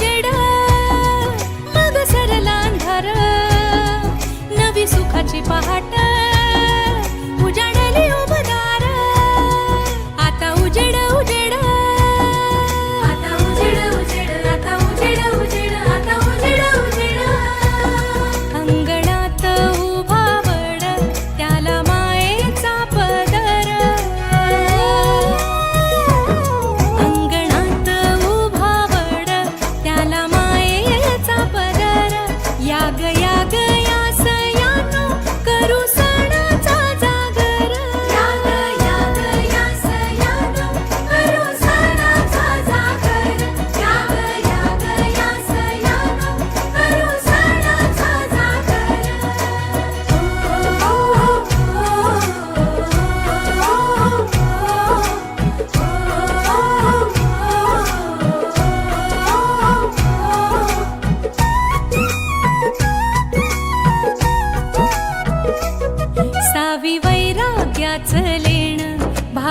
జడా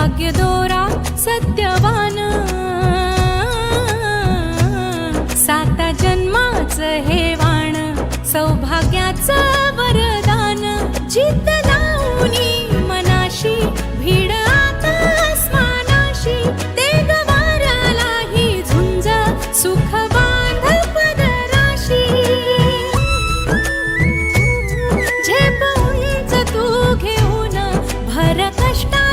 अग्य दोरा सत्यवान साता जन्माच हे वाण सौभाग्याच वरदान चित्त लावणी मनाशी भीड आता स्मानाशी ते गवारालाही झुंज सुख झेप उंच तू घेऊन भर कष्ट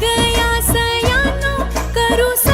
गया सयानो करू